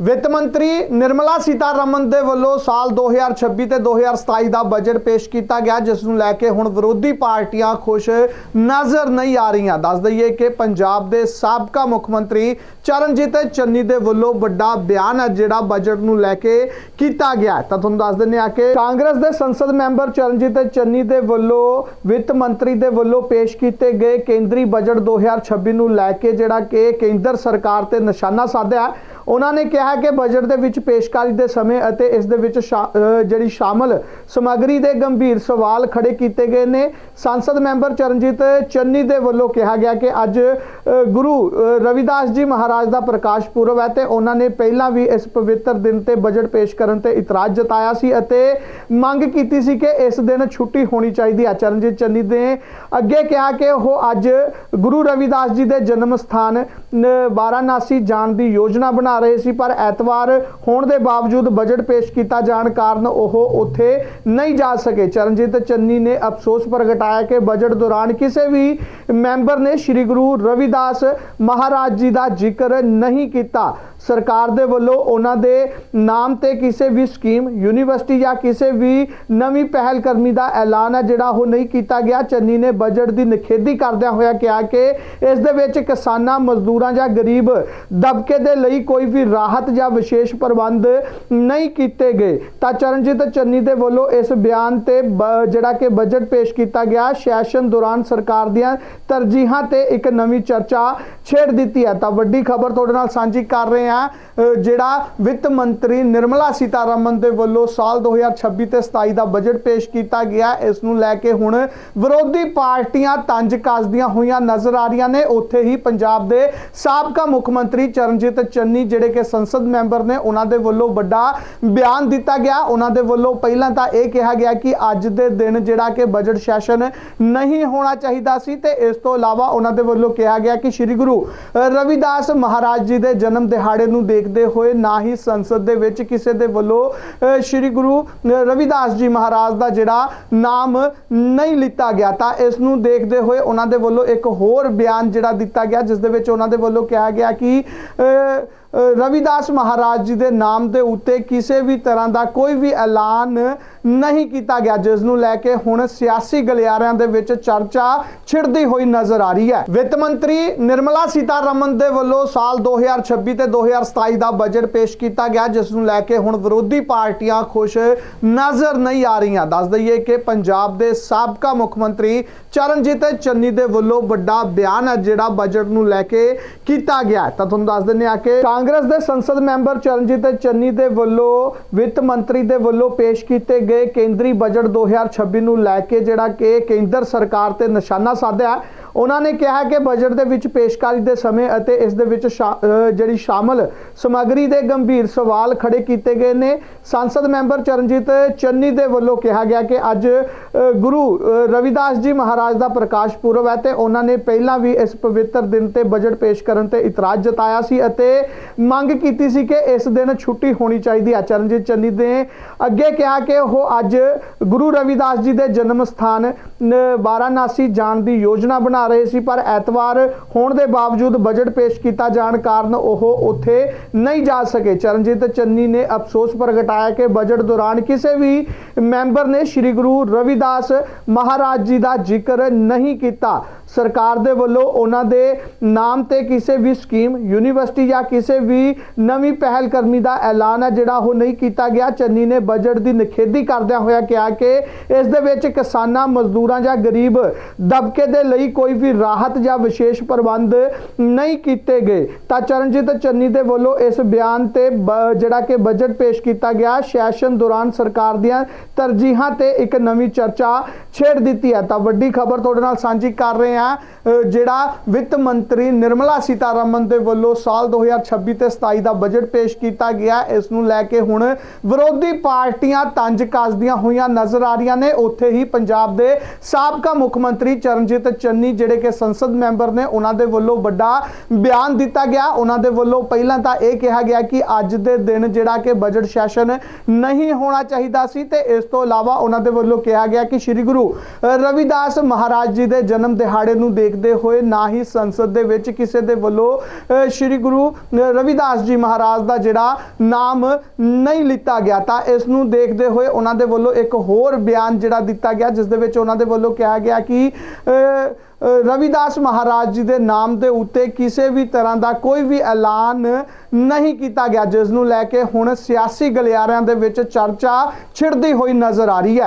ਵਿੱਤ ਮੰਤਰੀ ਨਿਰਮਲਾ ਸੀਤਾਰਮਨ ਦੇ ਵੱਲੋਂ ਸਾਲ 2026 ਤੇ 2027 ਦਾ ਬਜਟ ਪੇਸ਼ ਕੀਤਾ ਗਿਆ, ਜਿਸ ਨੂੰ ਲੈ ਕੇ ਹੁਣ ਵਿਰੋਧੀ ਪਾਰਟੀਆਂ ਖੁਸ਼ ਨਜ਼ਰ ਨਹੀਂ ਆ ਰਹੀਆਂ। ਦੱਸ ਦਈਏ ਕਿ ਪੰਜਾਬ ਦੇ ਸਾਬਕਾ ਮੁੱਖ ਮੰਤਰੀ ਚਰਨਜੀਤ ਚੰਨੀ ਦੇ ਵੱਲੋਂ ਵੱਡਾ ਬਿਆਨ ਹੈ ਜਿਹੜਾ ਬਜਟ ਨੂੰ ਲੈ ਕੇ ਕੀਤਾ ਗਿਆ ਤਾਂ ਤੁਹਾਨੂੰ ਦੱਸ ਦਿੰਦੇ ਆ ਕਿ ਕਾਂਗਰਸ ਦੇ ਸੰਸਦ ਮੈਂਬਰ ਚਰਨਜੀਤ ਚੰਨੀ ਦੇ ਵੱਲੋਂ ਵਿੱਤ ਮੰਤਰੀ ਦੇ ਵੱਲੋਂ ਪੇਸ਼ ਕੀਤੇ ਗਏ ਕੇਂਦਰੀ ਬਜਟ 2026 ਨੂੰ ਲੈ ਕੇ ਜਿਹੜਾ ਕਿ ਕੇਂਦਰ ਸਰਕਾਰ ਤੇ ਨਿਸ਼ਾਨਾ ਸਾਧਿਆ। ਉਹਨਾਂ ਨੇ ਕਿਹਾ ਕਿ ਬਜਟ ਦੇ ਵਿੱਚ ਪੇਸ਼ਕਾਰੀ ਦੇ ਸਮੇਂ ਅਤੇ ਇਸ ਦੇ ਵਿੱਚ ਸ਼ਾ- ਜਿਹੜੀ ਸ਼ਾਮਲ ਸਮੱਗਰੀ ਦੇ ਗੰਭੀਰ ਸਵਾਲ ਖੜੇ ਕੀਤੇ ਗਏ ਨੇ। ਸੰਸਦ ਮੈਂਬਰ ਚਰਨਜੀਤ ਚੰਨੀ ਦੇ ਵੱਲੋਂ ਕਿਹਾ ਗਿਆ ਕਿ ਅੱਜ ਗੁਰੂ ਰਵਿਦਾਸ ਜੀ ਮਹਾਰਾਜ ਦਾ ਪ੍ਰਕਾਸ਼ ਪੁਰਬ ਹੈ ਤੇ ਉਹਨਾਂ ਨੇ ਪਹਿਲਾਂ ਵੀ ਇਸ ਪਵਿੱਤਰ ਦਿਨ ਤੇ ਬਜਟ ਪੇਸ਼ ਕਰਨ ਤੇ ਇਤਰਾਜ਼ ਜਤਾਇਆ ਸੀ ਅਤੇ ਮੰਗ ਕੀਤੀ ਸੀ ਕਿ ਇਸ ਦਿਨ ਛੁੱਟੀ ਹੋਣੀ ਚਾਹੀਦੀ ਹੈ। ਚਰਨਜੀਤ ਚੰਨੀ ਨੇ ਅੱਗੇ ਕਿਹਾ ਕਿ ਉਹ ਅੱਜ ਗੁਰੂ ਰਵਿਦਾਸ ਜੀ ਦੇ ਜਨਮ ਸਥਾਨ, ਨ- ਵਾਰਾਣਸੀ ਜਾਣ ਦੀ ਯੋਜਨਾ ਬਣਾ ਰਹੇ ਸੀ, ਪਰ ਐਤਵਾਰ ਹੋਣ ਦੇ ਬਾਵਜੂਦ ਬਜਟ ਪੇਸ਼ ਕੀਤਾ ਜਾਣ ਕਾਰਨ ਉਹ ਉੱਥੇ ਨਹੀਂ ਜਾ ਸਕੇ। ਚਰਨਜੀਤ ਚੰਨੀ ਨੇ ਅਫਸੋਸ ਪ੍ਰਗਟਾਇਆ ਕਿ ਬਜਟ ਦੌਰਾਨ ਕਿਸੇ ਵੀ ਮੈਂਬਰ ਨੇ ਸ੍ਰੀ ਗੁਰੂ ਰਵਿਦਾਸ ਮਹਾਰਾਜ ਜੀ ਦਾ ਜ਼ਿਕਰ ਨਹੀਂ ਕੀਤਾ। ਸਰਕਾਰ ਦੇ ਵੱਲੋਂ ਉਹਨਾਂ ਦੇ ਨਾਮ ਤੇ ਕਿਸੇ ਵੀ ਸਕੀਮ, ਯੂਨੀਵਰਸਿਟੀ ਜਾਂ ਕਿਸੇ ਵੀ ਨਵੀਂ ਪਹਿਲ ਕਰਮੀ ਦਾ ਐਲਾਨ ਹੈ ਜਿਹੜਾ ਉਹ ਨਹੀਂ ਕੀਤਾ ਗਿਆ। ਚੰਨੀ ਨੇ ਬਜਟ ਦੀ ਨਿਖੇਧੀ ਕਰਦਿਆਂ ਹੋਇਆ ਕਿਹਾ ਕਿ ਇਸ ਦੇ ਵਿੱਚ ਕਿਸਾਨਾਂ, ਮਜ਼ਦੂਰਾਂ ਜਾਂ ਗਰੀਬ ਦਬਕੇ ਦੇ ਲਈ ਕੋਈ ਵੀ ਰਾਹਤ ਜਾਂ ਵਿਸ਼ੇਸ਼ ਪ੍ਰਬੰਧ ਨਹੀਂ ਕੀਤੇ ਗਏ। ਤਾਂ ਚਰਨਜੀਤ ਚੰਨੀ ਦੇ ਵੱਲੋਂ ਇਸ ਬਿਆਨ ਤੇ ਬ- ਜਿਹੜਾ ਕਿ ਬਜਟ ਪੇਸ਼ ਕੀਤਾ ਗਿਆ, ਸੈਸ਼ਨ ਦੌਰਾਨ ਸਰਕਾਰ ਦੀਆਂ ਤਰਜੀਹਾਂ ਤੇ ਇੱਕ ਨਵੀਂ ਚਰਚਾ ਛੇੜ ਦਿੱਤੀ ਹੈ। ਤਾਂ ਵੱਡੀ ਖਬਰ ਤੁਹਾਡੇ ਨਾਲ ਸਾਂਝੀ ਕਰ ਰਹੇ ਹਾਂ ਜਿਹੜਾ ਵਿੱਤ ਮੰਤਰੀ ਨਿਰਮਲਾ ਸੀਤਾਰਮਨ ਦੇ ਵੱਲੋਂ ਸਾਲ 2026 ਤੇ 27 ਦਾ ਬਜਟ ਪੇਸ਼ ਕੀਤਾ ਗਿਆ ਇਸ ਨੂੰ ਲੈ ਕੇ ਹੁਣ ਵਿਰੋਧੀ ਪਾਰਟੀਆਂ ਤੰਜ ਕੱਸਦੀਆਂ ਹੋਈਆਂ ਨਜ਼ਰ ਆ ਰਹੀਆਂ ਨੇ। ਉੱਥੇ ਹੀ ਪੰਜਾਬ ਦੇ ਸਾਬਕਾ ਮੁੱਖ ਮੰਤਰੀ ਚਰਨਜੀਤ ਚੰਨੀ, ਜਿਹੜੇ ਕਿ ਸੰਸਦ ਮੈਂਬਰ ਨੇ, ਉਹਨਾਂ ਦੇ ਵੱਲੋਂ ਵੱਡਾ ਬਿਆਨ ਦਿੱਤਾ ਗਿਆ। ਉਹਨਾਂ ਦੇ ਵੱਲੋਂ ਪਹਿਲਾਂ ਤਾਂ ਇਹ ਕਿਹਾ ਗਿਆ ਕਿ ਅੱਜ ਦੇ ਦਿਨ ਜਿਹੜਾ ਕਿ ਬਜਟ ਸੈਸ਼ਨ ਨਹੀਂ ਹੋਣਾ ਚਾਹੀਦਾ ਸੀ ਤੇ ਇਸ ਤੋਂ ਇਲਾਵਾ ਉਹਨਾਂ ਦੇ ਵੱਲੋਂ ਕਿਹਾ ਗਿਆ ਕਿ ਸ੍ਰੀ ਗੁਰੂ ਅ, ਰਵਿਦਾਸ ਮਹਾਰਾਜ ਜੀ ਦੇ ਜਨਮ ਦਿਹਾੜੇ ਨੂੰ ਦੇਖਦੇ ਹੋਏ ਨਾ ਹੀ ਸੰਸਦ ਦੇ ਵਿੱਚ ਕਿਸੇ ਦੇ ਵੱਲੋਂ ਅ, ਸ੍ਰੀ ਗੁਰੂ ਅ, ਰਵਿਦਾਸ ਜੀ ਮਹਾਰਾਜ ਦਾ ਜਿਹੜਾ ਨਾਮ ਨਹੀਂ ਲਿੱਤਾ ਗਿਆ ਤਾਂ ਇਸ ਨੂੰ ਦੇਖਦੇ ਹੋਏ ਉਹਨਾਂ ਦੇ ਵੱਲੋਂ ਇੱਕ ਹੋਰ ਬਿਆਨ ਜਿਹੜਾ ਦਿੱਤਾ ਗਿਆ ਜਿਸ ਦੇ ਵਿੱਚ ਉਹਨਾਂ ਦੇ ਵੱਲੋਂ ਕਿਹਾ ਗਿਆ ਕਿ ਅ, ਰਵਿਦਾਸ ਮਹਾਰਾਜ ਜੀ ਦੇ ਨਾਮ ਦੇ ਉੱਤੇ ਕਿਸੇ ਵੀ ਤਰ੍ਹਾਂ ਦਾ ਕੋਈ ਵੀ ਐਲਾਨ ਨਹੀਂ ਕੀਤਾ ਗਿਆ, ਜਿਸ ਨੂੰ ਲੈ ਕੇ ਹੁਣ ਸਿਆਸੀ ਗਲਿਆਰਿਆਂ ਦੇ ਵਿੱਚ ਚਰਚਾ ਛਿੜਦੀ ਹੋਈ ਨਜ਼ਰ ਆ ਰਹੀ ਹੈ। ਵਿੱਤ ਮੰਤਰੀ ਨਿਰਮਲਾ ਸੀਤਾਰਮਨ ਦੇ ਵੱਲੋਂ ਸਾਲ 2026 ਤੇ 2027 ਦਾ ਬਜਟ ਪੇਸ਼ ਕੀਤਾ ਗਿਆ, ਜਿਸ ਨੂੰ ਲੈ ਕੇ ਹੁਣ ਵਿਰੋਧੀ ਪਾਰਟੀਆਂ ਖੁਸ਼ ਨਜ਼ਰ ਨਹੀਂ ਆ ਰਹੀਆਂ। ਦੱਸ ਦਈਏ ਕਿ ਪੰਜਾਬ ਦੇ ਸਾਬਕਾ ਮੁੱਖ ਮੰਤਰੀ ਚਰਨਜੀਤ ਚੰਨੀ ਦੇ ਵੱਲੋਂ ਵੱਡਾ ਬਿਆਨ ਹੈ, ਜਿਹੜਾ ਬਜਟ ਨੂੰ ਲੈ ਕੇ ਕੀਤਾ ਗਿਆ ਤਾਂ ਤੁਹਾਨੂੰ ਦੱਸ ਦਿੰਦੇ ਆ ਕਿ ਕਾਂਗਰਸ ਦੇ ਸੰਸਦ ਮੈਂਬਰ ਚਰਨਜੀਤ ਚੰਨੀ ਦੇ ਵੱਲੋਂ ਵਿੱਤ ਮੰਤਰੀ ਦੇ ਵੱਲੋਂ ਪੇਸ਼ ਕੀਤੇ ਗਏ ਕੇਂਦਰੀ ਬਜਟ 2026 ਨੂੰ ਲੈ ਕੇ ਜਿਹੜਾ ਕਿ ਕੇਂਦਰ ਸਰਕਾਰ ਤੇ ਨਿਸ਼ਾਨਾ ਸਾਧਿਆ। ਉਹਨਾਂ ਨੇ ਕਿਹਾ ਕਿ ਬਜਟ ਦੇ ਵਿੱਚ ਪੇਸ਼ਕਾਰੀ ਦੇ ਸਮੇਂ ਅਤੇ ਇਸ ਦੇ ਵਿੱਚ ਸ਼ਾ- ਜਿਹੜੀ ਸ਼ਾਮਲ ਸਮੱਗਰੀ ਦੇ ਗੰਭੀਰ ਸਵਾਲ ਖੜੇ ਕੀਤੇ ਗਏ ਨੇ। ਸੰਸਦ ਮੈਂਬਰ ਚਰਨਜੀਤ ਚੰਨੀ ਦੇ ਵੱਲੋਂ ਕਿਹਾ ਗਿਆ ਕਿ ਅੱਜ ਗੁਰੂ ਰਵਿਦਾਸ ਜੀ ਮਹਾਰਾਜ ਦਾ ਪ੍ਰਕਾਸ਼ ਪੁਰਬ ਹੈ ਤੇ ਉਹਨਾਂ ਨੇ ਪਹਿਲਾਂ ਵੀ ਇਸ ਪਵਿੱਤਰ ਦਿਨ ਤੇ ਬਜਟ ਪੇਸ਼ ਕਰਨ ਤੇ ਇਤਰਾਜ਼ ਜਤਾਇਆ ਸੀ ਅਤੇ ਮੰਗ ਕੀਤੀ ਸੀ ਕਿ ਇਸ ਦਿਨ ਛੁੱਟੀ ਹੋਣੀ ਚਾਹੀਦੀ ਹੈ। ਚਰਨਜੀਤ ਚੰਨੀ ਨੇ ਅੱਗੇ ਕਿਹਾ ਕਿ ਉਹ ਅੱਜ ਗੁਰੂ ਰਵਿਦਾਸ ਜੀ ਦੇ ਜਨਮ ਸਥਾਨ, ਨ- ਵਾਰਾਣਸੀ ਜਾਣ ਦੀ ਯੋਜਨਾ ਬਣਾ ਰਹੇ ਸੀ, ਪਰ ਐਤਵਾਰ ਹੋਣ ਦੇ ਬਾਵਜੂਦ ਬਜਟ ਪੇਸ਼ ਕੀਤਾ ਜਾਣ ਕਾਰਨ ਉਹ ਉੱਥੇ ਨਹੀਂ ਜਾ ਸਕੇ। ਚਰਨਜੀਤ ਚੰਨੀ ਨੇ ਅਫਸੋਸ ਪ੍ਰਗਟਾਇਆ ਕਿ ਬਜਟ ਦੌਰਾਨ ਕਿਸੇ ਵੀ ਮੈਂਬਰ ਨੇ ਸ੍ਰੀ ਗੁਰੂ ਰਵਿਦਾਸ ਮਹਾਰਾਜ ਜੀ ਦਾ ਜ਼ਿਕਰ ਨਹੀਂ ਕੀਤਾ। ਸਰਕਾਰ ਦੇ ਵੱਲੋਂ ਉਹਨਾਂ ਦੇ ਨਾਮ ਤੇ ਕਿਸੇ ਵੀ ਸਕੀਮ, ਯੂਨੀਵਰਸਿਟੀ ਜਾਂ ਕਿਸੇ ਵੀ ਨਵੀਂ ਪਹਿਲ ਕਰਮੀ ਦਾ ਐਲਾਨ ਹੈ ਜਿਹੜਾ ਉਹ ਨਹੀਂ ਕੀਤਾ ਗਿਆ। ਚੰਨੀ ਨੇ ਬਜਟ ਦੀ ਨਿਖੇਧੀ ਕਰਦਿਆਂ ਹੋਇਆ ਕਿਹਾ ਕਿ ਇਸ ਦੇ ਵਿੱਚ ਕਿਸਾਨਾਂ, ਮਜ਼ਦੂਰਾਂ ਜਾਂ ਗਰੀਬ ਦਬਕੇ ਦੇ ਲਈ ਕੋਈ ਵੀ ਰਾਹਤ ਜਾਂ ਵਿਸ਼ੇਸ਼ ਪ੍ਰਬੰਧ ਨਹੀਂ ਕੀਤੇ ਗਏ। ਤਾਂ ਚਰਨਜੀਤ ਚੰਨੀ ਦੇ ਵੱਲੋਂ ਇਸ ਬਿਆਨ ਤੇ ਬ- ਜਿਹੜਾ ਕਿ ਬਜਟ ਪੇਸ਼ ਕੀਤਾ ਗਿਆ, ਸੈਸ਼ਨ ਦੌਰਾਨ ਸਰਕਾਰ ਦੀਆਂ ਤਰਜੀਹਾਂ ਤੇ ਇੱਕ ਨਵੀਂ ਚਰਚਾ ਛੇੜ ਦਿੱਤੀ ਹੈ। ਤਾਂ ਵੱਡੀ ਖਬਰ ਤੁਹਾਡੇ ਨਾਲ ਸਾਂਝੀ ਕਰ ਰਹੇ ਹਾਂ। ਜਿਹੜਾ ਵਿੱਤ ਮੰਤਰੀ ਨਿਰਮਲਾ ਸੀਤਾਰਮਨ ਦੇ ਵੱਲੋਂ ਸਾਲ 2026 ਤੇ 27 ਦਾ ਬਜਟ ਪੇਸ਼ ਕੀਤਾ ਗਿਆ ਇਸ ਨੂੰ ਲੈ ਕੇ ਹੁਣ ਵਿਰੋਧੀ ਪਾਰਟੀਆਂ ਤੰਜ ਕੱਸਦੀਆਂ ਹੋਈਆਂ ਨਜ਼ਰ ਆ ਰਹੀਆਂ ਨੇ। ਉੱਥੇ ਹੀ ਪੰਜਾਬ ਦੇ ਸਾਬਕਾ ਮੁੱਖ ਮੰਤਰੀ ਚਰਨਜੀਤ ਚੰਨੀ, ਜਿਹੜੇ ਕਿ ਸੰਸਦ ਮੈਂਬਰ ਨੇ, ਉਹਨਾਂ ਦੇ ਵੱਲੋਂ ਵੱਡਾ ਬਿਆਨ ਦਿੱਤਾ ਗਿਆ। ਉਹਨਾਂ ਦੇ ਵੱਲੋਂ ਪਹਿਲਾਂ ਤਾਂ ਇਹ ਕਿਹਾ ਗਿਆ ਕਿ ਅੱਜ ਦੇ ਦਿਨ ਜਿਹੜਾ ਕਿ ਬਜਟ ਸੈਸ਼ਨ ਨਹੀਂ ਹੋਣਾ ਚਾਹੀਦਾ ਸੀ ਤੇ ਇਸ ਤੋਂ ਇਲਾਵਾ ਉਹਨਾਂ ਦੇ ਵੱਲੋਂ ਕਿਹਾ ਗਿਆ ਕਿ ਸ੍ਰੀ ਗੁਰੂ ਅ, ਰਵਿਦਾਸ ਮਹਾਰਾਜ ਜੀ ਦੇ ਜਨਮ ਦਿਹਾੜੇ ਨੂੰ ਦੇਖਦੇ ਹੋਏ ਨਾ ਹੀ ਸੰਸਦ ਦੇ ਵਿੱਚ ਕਿਸੇ ਦੇ ਵੱਲੋਂ ਸ਼੍ਰੀ ਗੁਰੂ ਰਵਿਦਾਸ ਜੀ ਮਹਾਰਾਜ ਦਾ ਜਿਹੜਾ ਨਾਮ ਨਹੀਂ ਲਿੱਤਾ ਗਿਆ ਤਾਂ ਇਸ ਨੂੰ ਦੇਖਦੇ ਹੋਏ ਉਹਨਾਂ ਦੇ ਵੱਲੋਂ ਇੱਕ ਹੋਰ ਬਿਆਨ ਜਿਹੜਾ ਦਿੱਤਾ ਗਿਆ ਜਿਸ ਦੇ ਵਿੱਚ ਉਹਨਾਂ ਦੇ ਵੱਲੋਂ ਕਿਹਾ ਗਿਆ ਕਿ ਰਵਿਦਾਸ ਮਹਾਰਾਜ ਜੀ ਦੇ ਨਾਮ ਦੇ ਉੱਤੇ ਕਿਸੇ ਵੀ ਤਰ੍ਹਾਂ ਦਾ ਕੋਈ ਵੀ ਐਲਾਨ ਨਹੀਂ ਕੀਤਾ ਗਿਆ ਜਿਸ ਨੂੰ ਲੈ ਕੇ ਹੁਣ ਸਿਆਸੀ ਗਲਿਆਰਿਆਂ ਦੇ ਵਿੱਚ ਚਰਚਾ ਛਿੜਦੀ ਹੋਈ ਨਜ਼ਰ ਆ ਰਹੀ ਹੈ।